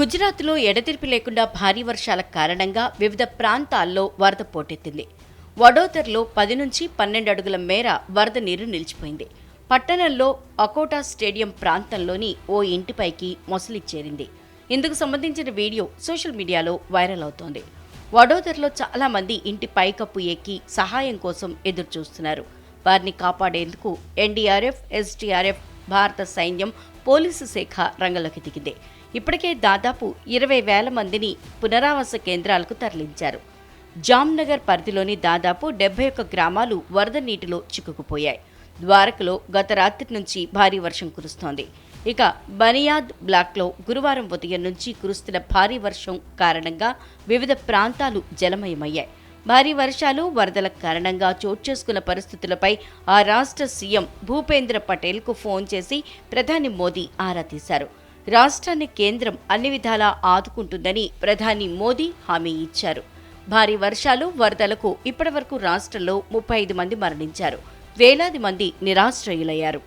గుజరాత్లో ఎడతెరిపి లేకుండా భారీ వర్షాల కారణంగా వివిధ ప్రాంతాల్లో వరద పోటెత్తింది. వడోదర్లో పది నుంచి పన్నెండు అడుగుల మేర వరద నీరు నిలిచిపోయింది. పట్టణంలో అకోటా స్టేడియం ప్రాంతంలోని ఓ ఇంటిపైకి మొసలి చేరింది. ఇందుకు సంబంధించిన వీడియో సోషల్ మీడియాలో వైరల్ అవుతోంది. వడోదరలో చాలామంది ఇంటి పైకప్పు ఎక్కి సహాయం కోసం ఎదురు చూస్తున్నారు వారిని కాపాడేందుకు ఎన్డీఆర్ఎఫ్ ఎస్డీఆర్ఎఫ్ భారత సైన్యం పోలీసు శాఖ రంగంలోకి దిగింది. ఇప్పటికే దాదాపు ఇరవై వేల మందిని పునరావాస కేంద్రాలకు తరలించారు. జామ్నగర్ పరిధిలోని దాదాపు డెబ్బై ఒక్క గ్రామాలు వరద నీటిలో చిక్కుకుపోయాయి. ద్వారకలో గత రాత్రి నుంచి భారీ వర్షం కురుస్తోంది. ఇక బనియాద్ బ్లాక్లో గురువారం ఉదయం నుంచి కురుస్తున్న భారీ వర్షం కారణంగా వివిధ ప్రాంతాలు జలమయమయ్యాయి. భారీ వర్షాలు వరదల కారణంగా చోటు చేసుకున్న పరిస్థితులపై ఆ రాష్ట్ర సీఎం భూపేంద్ర పటేల్కు ఫోన్ చేసి ప్రధాని మోదీ ఆరా తీశారు. రాష్ట్రాన్ని కేంద్రం అన్ని విధాలా ఆదుకుంటుందని ప్రధాని మోదీ హామీ ఇచ్చారు. భారీ వర్షాలు వరదలకు ఇప్పటివరకు రాష్ట్రంలో ముప్పై ఐదు మంది మరణించారు. వేలాది మంది నిరాశ్రయులయ్యారు.